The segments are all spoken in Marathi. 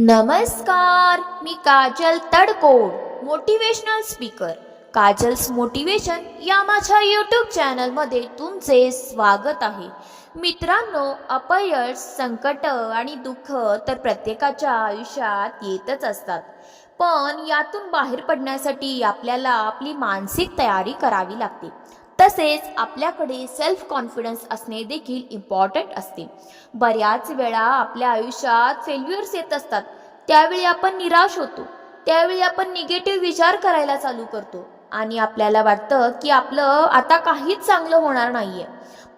नमस्कार मी Kajal Tadkod motivational speaker Kajal's motivation या माझ्या यूट्यूब चॅनलमध्ये तुमचे स्वागत आहे. मित्रांनो अपयश संकट आणि दुःख तर प्रत्येकाच्या आयुष्यात येतच असतात. पण यातून बाहेर पडण्यासाठी आपल्याला आपली मानसिक तयारी करावी लागते. तसेच आपल्याकडे सेल्फ कॉन्फिडन्स असणे देखील इम्पॉर्टंट असते. बऱ्याच वेळा आपल्या आयुष्यात फेल्युअर्स येत असतात. त्यावेळी आपण निराश होतो. त्यावेळी आपण निगेटिव्ह विचार करायला चालू करतो. आणि आपल्याला वाटतं की आपलं आता काहीच चांगलं होणार नाहीये.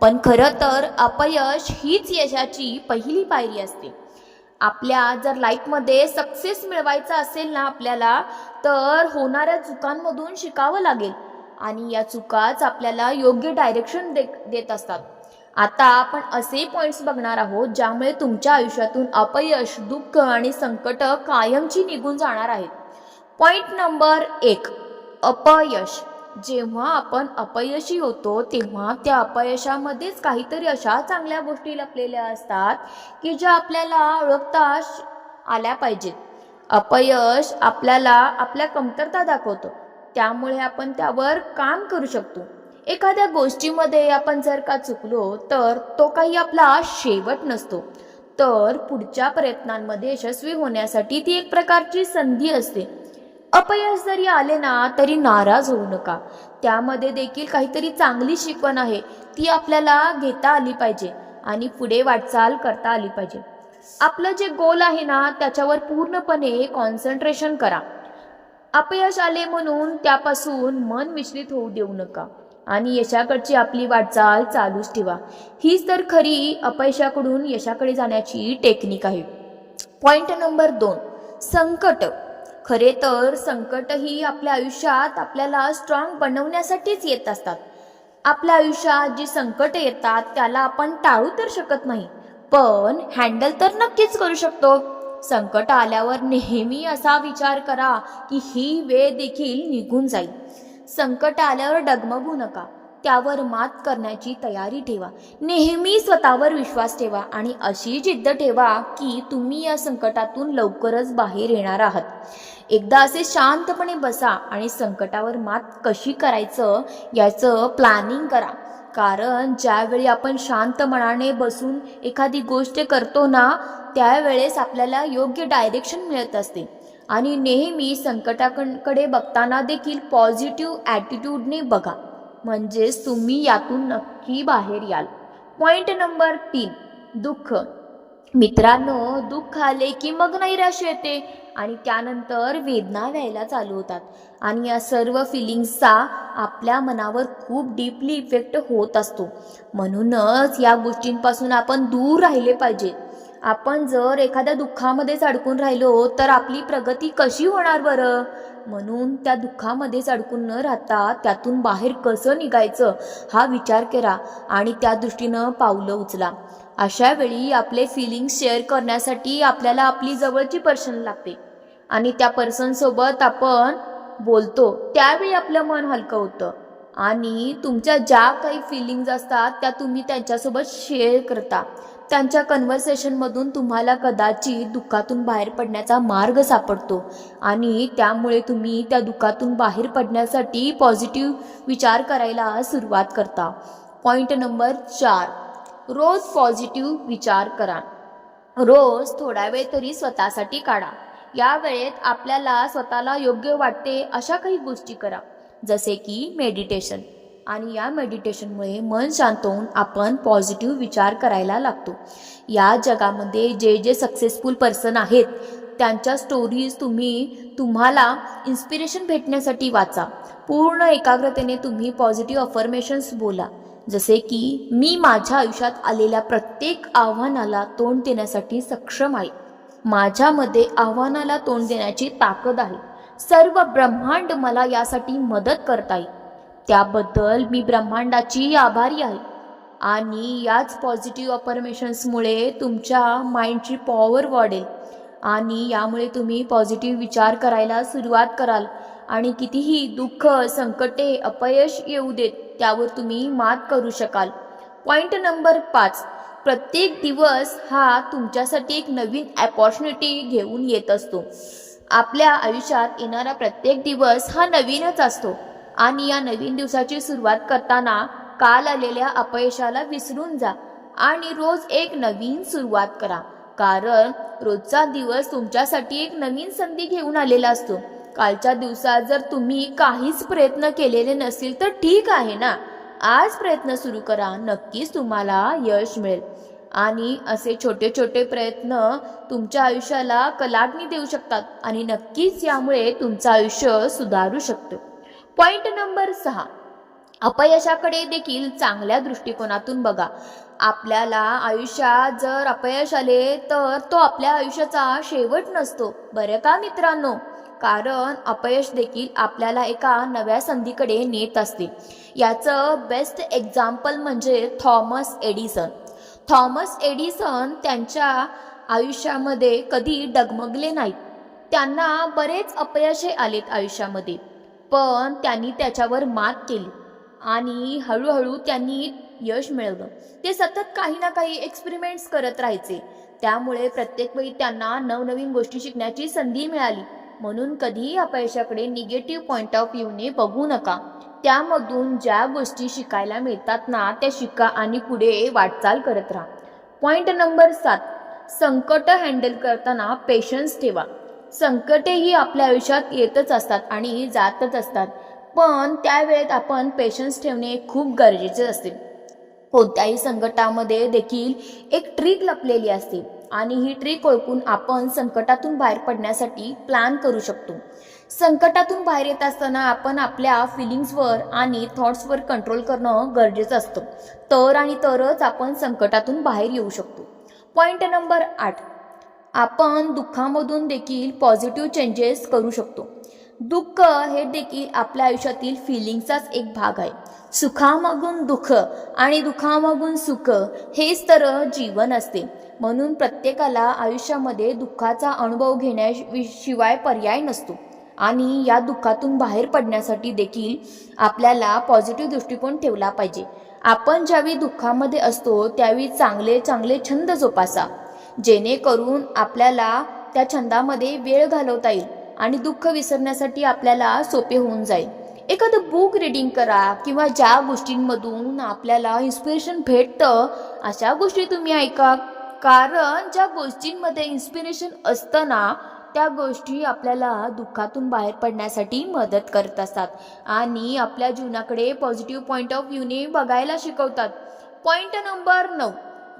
पण खरं तर अपयश हीच यशाची पहिली पायरी असते. आपल्या जर लाईफमध्ये सक्सेस मिळवायचा असेल ना आपल्याला तर होणाऱ्या चुकांमधून शिकावं लागेल. आणि या चुकाच आपल्याला योग्य डायरेक्शन दे देत असतात. आता आपण असे पॉईंट्स बघणार आहोत ज्यामुळे तुमच्या आयुष्यातून अपयश दुःख आणि संकट कायमची निघून जाणार आहेत. पॉईंट नंबर एक अपयश. जेव्हा आपण अपयशी होतो तेव्हा त्या अपयशामध्येच काहीतरी अशा चांगल्या गोष्टी लपलेल्या असतात की ज्या आपल्याला ओळखता आल्या पाहिजेत. अपयश आपल्याला आपल्या कमतरता दाखवतो. त्यामुळे आपण त्यावर काम करू शकतो. एखाद्या गोष्टीमध्ये आपण जर का चुकलो तर तो काही आपला शेवट नसतो. तर पुढच्या प्रयत्नांमध्ये यशस्वी होण्यासाठी ती एक प्रकारची संधी असते. अपयश जरी आले ना तरी नाराज होऊ नका. त्यामध्ये देखील काहीतरी चांगली शिकवण आहे. ती आपल्याला घेता आली पाहिजे आणि पुढे वाटचाल करता आली पाहिजे. आपलं जे गोल आहे ना त्याच्यावर पूर्णपणे कॉन्सन्ट्रेशन करा. अपयश आले म्हणून त्यापासून मन विचलित होऊ देऊ नका. आणि यशाकडची आपली वाटचाल चालूच ठेवा. हीच तर खरी अपयशाकडून यशाकडे जाण्याची टेक्निक आहे. पॉइंट नंबर दोन. संकट. खरे तर संकट ही आपल्या आयुष्यात आपल्याला स्ट्रॉंग बनवण्यासाठीच येत असतात. आपल्या आयुष्यात जी संकट येतात त्याला आपण टाळू तर शकत नाही. पण हँडल तर नक्कीच करू शकतो. संकट आल्यावर नेहमी असा विचार करा की ही वेळ देखील निघून जाईल. संकट आल्यावर डगमगू नका. त्यावर मात करण्याची तयारी ठेवा. नेहमी स्वतःवर विश्वास ठेवा आणि अशी जिद्द ठेवा की तुम्ही या संकटातून लवकरच बाहेर येणार आहात. एकदा असे शांतपणे बसा आणि संकटावर मात कशी करायचं याचं प्लॅनिंग करा. कारण ज्यावेळी आपण शांत मनाने बसून एखादी गोष्ट करतो ना त्यावेळेस आपल्याला योग्य डायरेक्शन मिळत असते. आणि नेहमी संकटाकडे बघताना देखील पॉझिटिव्ह ॲटिट्यूडने बघा. म्हणजेच तुम्ही यातून नक्की बाहेर याल. पॉईंट नंबर तीन दुःख. मित्रांनो दुःख आले की मग नैराश्य येते. आणि त्यानंतर वेदना व्हायला चालू होतात. आणि या सर्व फिलिंग्सचा आपल्या मनावर खूप डीपली इफेक्ट होत असतो. म्हणूनच या गोष्टींपासून आपण दूर राहिले पाहिजे. आपण जर एखाद्या दुःखामध्येच अडकून राहिलो तर आपली प्रगती कशी होणार बरं? म्हणून त्या दुःखामध्येच अडकून न राहता त्यातून बाहेर कसं निघायचं हा विचार करा आणि त्या दृष्टीनं पावलं उचला. अशा वेळी आपले फिलिंग्स शेअर करण्यासाठी आपल्याला आपली जवळची पर्सन लागते. आणि त्या पर्सनसोबत आपण बोलतो त्यावेळी आपलं मन हलकं होतं. आणि तुमच्या ज्या काही फिलिंग्ज असतात त्या तुम्ही त्यांच्यासोबत शेअर करता. त्यांच्या कन्व्हर्सेशनमधून तुम्हाला कदाचित दुःखातून बाहेर पडण्याचा मार्ग सापडतो. आणि त्यामुळे तुम्ही त्या दुःखातून बाहेर पडण्यासाठी पॉझिटिव्ह विचार करायला सुरुवात करता. पॉईंट नंबर चार. रोज पॉझिटिव्ह विचार करा. रोज थोडा वेळ तरी स्वतःसाठी काढा. या वेळेत आपल्याला स्वतःला योग्य वाटते अशा काही गोष्टी करा जसे की मेडिटेशन आणि या मेडिटेशनमुळे मन शांत होऊन आपण पॉझिटिव्ह विचार करायला लागतो. या जगामध्ये जे जे सक्सेसफुल पर्सन आहेत त्यांच्या स्टोरीज तुम्ही तुम्हाला इन्स्पिरेशन भेटण्यासाठी वाचा. पूर्ण एकाग्रतेने तुम्ही पॉझिटिव्ह अफर्मेशन्स बोला. जसे की मी माझ्या आयुष्यात आलेल्या प्रत्येक आव्हानाला तोंड देण्यासाठी सक्षम आहे. माझ्यामध्ये आव्हानाला तोंड देण्याची ताकद आहे. सर्व ब्रह्मांड मला यासाठी मदत करत आहे. त्याबद्दल मी ब्रह्मांडाची आभारी आहे. आणि याच पॉझिटिव्ह अपरमेशन्समुळे तुमच्या माइंडची पॉवर वाढेल. आणि यामुळे तुम्ही पॉझिटिव्ह विचार करायला सुरुवात कराल. आणि कितीही दुःख संकटे अपयश येऊ देत त्यावर तुम्ही मात करू शकाल. पॉईंट नंबर पाच. प्रत्येक दिवस हा तुमच्यासाठी एक नवीन अपॉर्च्युनिटी घेऊन येत असतो. आपल्या आयुष्यात येणारा प्रत्येक दिवस हा नवीनच असतो. आणि या नवीन दिवसाची सुरुवात करताना काल आलेल्या अपयशाला विसरून जा आणि रोज एक नवीन सुरुवात करा. कारण रोजचा दिवस तुमच्यासाठी एक नवीन संधी घेऊन आलेला असतो. कालच्या दिवसात जर तुम्ही काहीच प्रयत्न केलेले नसतील तर ठीक आहे ना? आज प्रयत्न सुरू करा. नक्कीच तुम्हाला यश मिळेल. आणि असे छोटे छोटे प्रयत्न तुमच्या आयुष्याला कलाटणी देऊ शकतात आणि नक्कीच यामुळे तुमचं आयुष्य सुधारू शकतं. पॉईंट नंबर सहा. अपयशाकडे देखील चांगल्या दृष्टिकोनातून बघा. आपल्याला आयुष्यात जर अपयश आले तर तो आपल्या आयुष्याचा शेवट नसतो. बरं का मित्रांनो? कारण अपयश देखील आपल्याला एका नव्या संधीकडे नेत असते. याचं बेस्ट एक्झाम्पल म्हणजे थॉमस एडिसन. थॉमस एडिसन त्यांच्या आयुष्यामध्ये कधी डगमगले नाहीत. त्यांना बरेच अपयशे आलेत आयुष्यामध्ये पण त्यांनी त्याच्यावर मात केली आणि हळूहळू त्यांनी यश मिळवलं. ते सतत काही ना काही एक्सपेरिमेंट्स करत राहायचे. त्यामुळे प्रत्येक वेळी त्यांना नवनवीन गोष्टी शिकण्याची संधी मिळाली. म्हणून कधीही अपयशाकडे निगेटिव्ह पॉईंट ऑफ व्ह्यूने बघू नका. त्यामधून ज्या गोष्टी शिकायला मिळतात ना त्या शिका आणि पुढे वाटचाल करत राहा. पॉईंट नंबर सात. संकट हँडल करताना पेशन्स ठेवा. संकटे ही आपल्या आयुष्यात येतच असतात आणि जातच असतात. पण त्यावेळेत आपण पेशन्स ठेवणे खूप गरजेचे असते. कोणत्याही संकटामध्ये देखील एक ट्रिक लपलेली असते. आणि ही ट्रिक ओळखून आपण संकटातून बाहेर पडण्यासाठी प्लॅन करू शकतो. संकटातून बाहेर येत असताना आपण आपल्या फिलिंग्सवर आणि थॉट्सवर कंट्रोल करणं गरजेचं असतं. तर आणि तरच आपण संकटातून बाहेर येऊ शकतो. पॉईंट नंबर आठ. आपण दुःखामधून देखील पॉझिटिव्ह चेंजेस करू शकतो. दुःख हे देखील आपल्या आयुष्यातील फिलिंगचाच एक भाग आहे. सुखामागून दुःख आणि दुःखामागून सुख हेच तर जीवन असते. म्हणून प्रत्येकाला आयुष्यामध्ये दुःखाचा अनुभव घेण्याशिवाय पर्याय नसतो. आणि या दुःखातून बाहेर पडण्यासाठी देखील आपल्याला पॉझिटिव्ह दृष्टिकोन ठेवला पाहिजे. आपण ज्यावेळी दुःखामध्ये असतो त्यावेळी चांगले चांगले छंद जोपासा. जेणेकरून आपल्याला त्या छंदामध्ये वेळ घालवता येईल. आणि दुःख विसरण्यासाठी आपल्याला सोपे होऊन जाईल. एखादं बुक रिडिंग करा किंवा ज्या गोष्टींमधून आपल्याला इन्स्पिरेशन भेटतं अशा गोष्टी तुम्ही ऐका. कारण ज्या गोष्टींमध्ये इन्स्पिरेशन असतं ना त्या गोष्टी आपल्याला दुःखातून बाहेर पडण्यासाठी मदत करत असतात. आणि आपल्या जीवनाकडे पॉझिटिव्ह पॉईंट ऑफ व्ह्यूने बघायला शिकवतात. पॉईंट नंबर नऊ.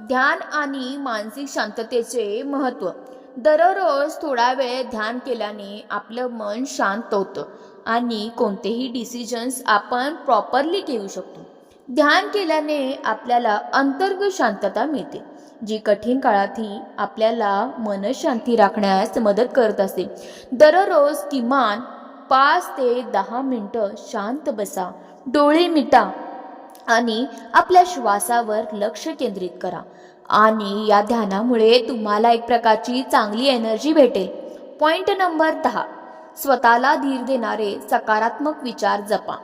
ध्यान आणि मानसिक शांततेचे महत्त्व. दररोज थोडा वेळ ध्यान केल्याने आपलं मन शांत होतं आणि कोणतेही डिसिजन्स आपण प्रॉपरली घेऊ शकतो. ध्यान केल्याने आपल्याला अंतर्गत शांतता मिळते जी कठीण काळातही आपल्याला मनशांती राखण्यास मदत करत असते. दररोज किमान पाच ते दहा मिनटं शांत बसा डोळे मिटा आणि आपल्या श्वासावर लक्ष केंद्रित करा. आणि या ध्यानामुळे तुम्हाला एक प्रकारची चांगली एनर्जी भेटेल. पॉईंट नंबर दहा. स्वतःला धीर देणारे सकारात्मक विचार जपा.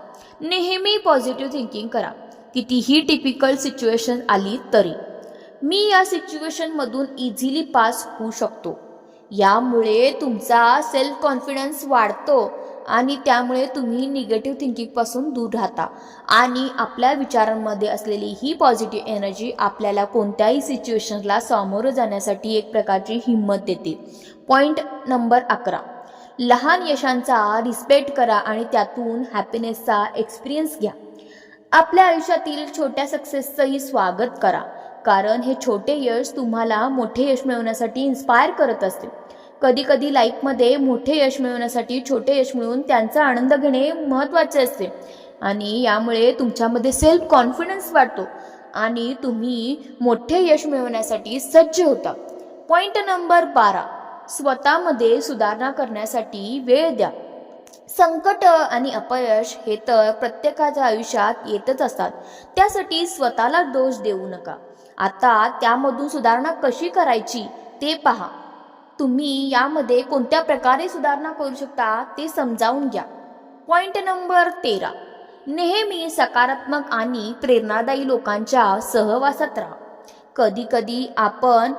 नेहमी पॉझिटिव्ह थिंकिंग करा. कितीही टिपिकल सिच्युएशन आली तरी. मी या सिच्युएशनमधून इझिली पास होऊ शकतो. यामुळे तुमचा सेल्फ कॉन्फिडन्स वाढतो आणि त्यामुळे तुम्ही निगेटिव्ह थिंकिंगपासून दूर राहता. आणि आपल्या विचारांमध्ये असलेली ही पॉझिटिव्ह एनर्जी आपल्याला कोणत्याही सिच्युएशनला सामोरं जाण्यासाठी एक प्रकारची हिंमत देते. पॉईंट नंबर अकरा. लहान यशांचा रिस्पेक्ट करा आणि त्यातून हॅपीनेसचा एक्सपिरियन्स घ्या. आपल्या आयुष्यातील छोट्या सक्सेसचंही स्वागत करा. कारण हे छोटे यश तुम्हाला मोठे यश मिळवण्यासाठी इन्स्पायर करत असते. कधी कधी लाईफमध्ये मोठे यश मिळवण्यासाठी छोटे यश मिळवून त्यांचा आनंद घेणे महत्त्वाचे असते. आणि यामुळे तुमच्यामध्ये सेल्फ कॉन्फिडन्स वाढतो आणि तुम्ही मोठे यश मिळवण्यासाठी सज्ज होता. पॉईंट नंबर बारा. स्वतःमध्ये सुधारणा करण्यासाठी वेळ द्या. संकट आणि अपयश हे तर प्रत्येकाच्या आयुष्यात येतच असतात. त्यासाठी स्वतःला दोष देऊ नका. आता त्यामधून सुधारणा कशी करायची ते पहा. तुम्ही यामध्ये कोणत्या प्रकारे सुधारणा करू शकता ते समजावून घ्या. पॉईंट नंबर तेरा. नेहमी सकारात्मक आणि प्रेरणादायी लोकांच्या सहवासात राहा. कधीकधी आपण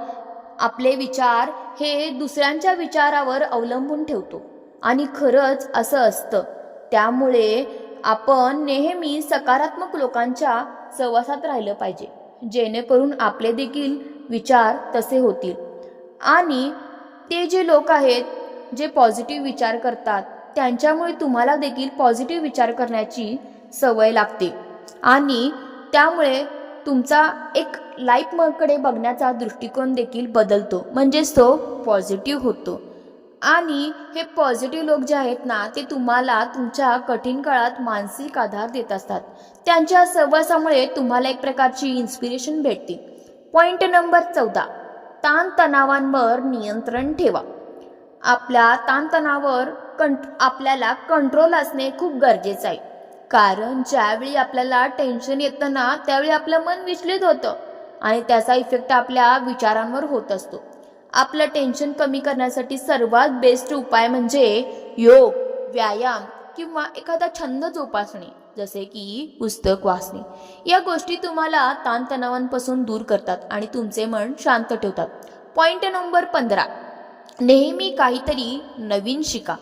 आपले विचार हे दुसऱ्यांच्या विचारावर अवलंबून ठेवतो. आणि खरंच असं असतं. त्यामुळे आपण नेहमी सकारात्मक लोकांच्या सहवासात राहिलं पाहिजे. जेणेकरून आपले देखील विचार तसे होतील. आणि ते जे लोक आहेत जे पॉझिटिव्ह विचार करतात त्यांच्यामुळे तुम्हाला देखील पॉझिटिव्ह विचार करण्याची सवय लागते. आणि त्यामुळे तुमचा एक लाईफकडे बघण्याचा दृष्टिकोन देखील बदलतो. म्हणजेच तो पॉझिटिव्ह होतो. आणि हे पॉझिटिव्ह लोक जे आहेत ना ते तुम्हाला तुमच्या कठीण काळात मानसिक आधार देत असतात. त्यांच्या सहवासामुळे तुम्हाला एक प्रकारची इन्स्पिरेशन भेटते. पॉईंट नंबर चौदा. ताणतणावांवर नियंत्रण ठेवा. आपल्या ताणतणावर कंट आपल्याला कंट्रोल असणे खूप गरजेचं आहे. कारण ज्यावेळी आपल्याला टेन्शन येतं ना त्यावेळी आपलं मन विचलित होतं आणि त्याचा इफेक्ट आपल्या विचारांवर होत असतो. आपलं टेन्शन कमी करण्यासाठी सर्वात बेस्ट उपाय म्हणजे योग व्यायाम किंवा एखादा छंद जोपासणे जसे की पुस्तक वाचणे. या गोष्टी तुम्हाला ताणतणावांपासून दूर करतात आणि तुमचे मन शांत ठेवतात. पॉईंट नंबर पंधरा. नेहमी काहीतरी नवीन शिका.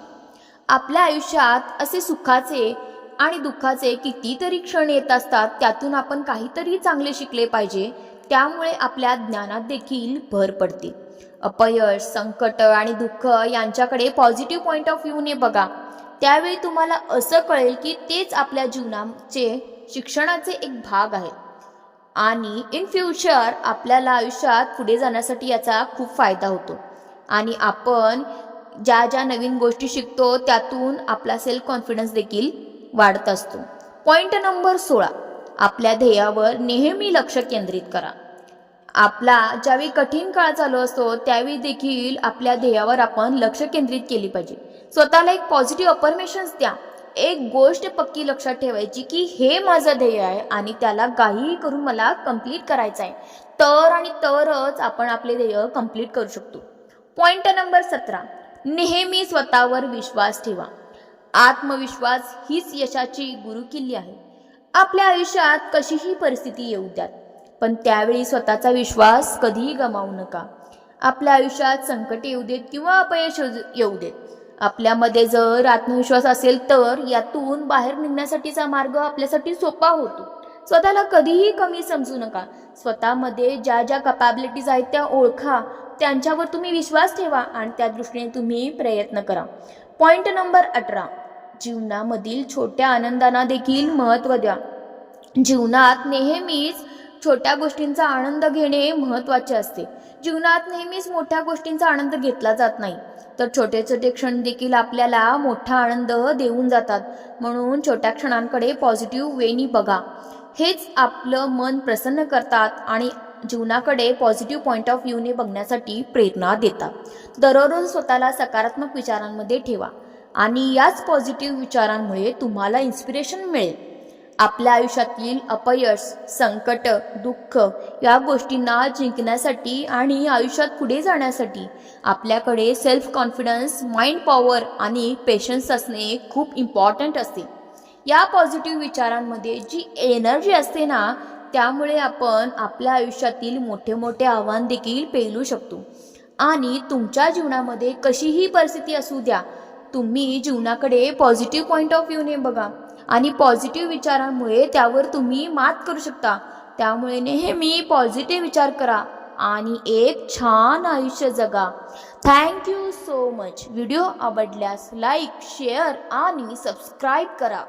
आपल्या आयुष्यात असे सुखाचे आणि दुःखाचे कितीतरी क्षण येत असतात त्यातून आपण काहीतरी चांगले शिकले पाहिजे त्यामुळे आपल्या ज्ञानात देखील भर पडते. अपयश संकट आणि दुःख यांच्याकडे पॉझिटिव्ह पॉईंट ऑफ व्ह्यूने बघा. त्यावेळी तुम्हाला असं कळेल की तेच आपल्या जीवनाचे शिक्षणाचे एक भाग आहे आणि इन फ्युचर आपल्याला आयुष्यात पुढे जाण्यासाठी याचा खूप फायदा होतो. आणि आपण ज्या ज्या नवीन गोष्टी शिकतो त्यातून आपला सेल्फ कॉन्फिडन्स देखील वाढत असतो. पॉईंट नंबर सोळा. आपल्या ध्येयावर नेहमी लक्ष केंद्रित करा. आपला ज्यावेळी कठीण काळ चालू असतो त्यावेळी देखील आपल्या ध्येयावर आपण लक्ष केंद्रित केली पाहिजे. स्वतःला एक पॉझिटिव्ह अफर्मेशन्स द्या. एक गोष्ट पक्की लक्षात ठेवायची की हे माझं ध्येय आहे आणि त्याला काहीही करून मला कंप्लीट करायचं आहे. तर आणि तरच आपण आपले ध्येय कंप्लीट करू शकतो. पॉईंट नंबर सतरा. नेहमी स्वतःवर विश्वास ठेवा. आत्मविश्वास हीच यशाची गुरुकिल्ली आहे. आपल्या आयुष्यात कशीही परिस्थिती येऊ द्यात पण त्यावेळी स्वतःचा विश्वास कधीही गमावू नका. आपल्या आयुष्यात संकट येऊ देत किंवा अपयश येऊ देत आपल्यामध्ये जर आत्मविश्वास असेल तर यातून बाहेर निघण्यासाठीचा मार्ग आपल्यासाठी सोपा होतो. स्वतःला कधीही कमी समजू नका. स्वतःमध्ये ज्या ज्या कपॅबिलिटीज आहेत त्या ओळखा. त्यांच्यावर तुम्ही विश्वास ठेवा आणि त्या दृष्टीने तुम्ही प्रयत्न करा. पॉईंट नंबर अठरा. जीवनामधील छोट्या आनंदांना देखील महत्त्व द्या. जीवनात नेहमीच छोट्या गोष्टींचा आनंद घेणे महत्त्वाचे असते. जीवनात नेहमीच मोठ्या गोष्टींचा आनंद घेतला जात नाही. तर छोटे छोटे क्षण देखील आपल्याला मोठा आनंद देऊन जातात. म्हणून छोट्या क्षणांकडे पॉझिटिव्ह वेनी बघा. हेच आपलं मन प्रसन्न करतात आणि जीवनाकडे पॉझिटिव्ह पॉईंट ऑफ व्ह्यूने बघण्यासाठी प्रेरणा देतात. दररोज स्वतःला सकारात्मक विचारांमध्ये ठेवा. आणि याच पॉझिटिव्ह विचारांमुळे तुम्हाला इन्स्पिरेशन मिळेल. आपल्या आयुष्यातील अपयश संकट दुःख या गोष्टींना जिंकण्यासाठी आणि आयुष्यात पुढे जाण्यासाठी आपल्याकडे सेल्फ कॉन्फिडन्स माइंड पॉवर आणि पेशन्स असणे खूप इम्पॉर्टंट असते. या पॉझिटिव्ह विचारांमध्ये जी एनर्जी असते ना त्यामुळे आपण आपल्या आयुष्यातील मोठे मोठे आव्हान देखील पेलू शकतो. आणि तुमच्या जीवनामध्ये कशीही परिस्थिती असू द्या तुम्ही जीवनाकडे पॉझिटिव्ह पॉईंट ऑफ व्ह्यूने बघा. आणि पॉझिटिव्ह विचारांमुळे त्यावर तुम्ही मात करू शकता. त्यामुळे नेहमी पॉझिटिव्ह विचार करा आणि एक छान आयुष्य जगा. Thank you so much video आवडल्यास लाईक शेअर आणि सबस्क्राईब करा.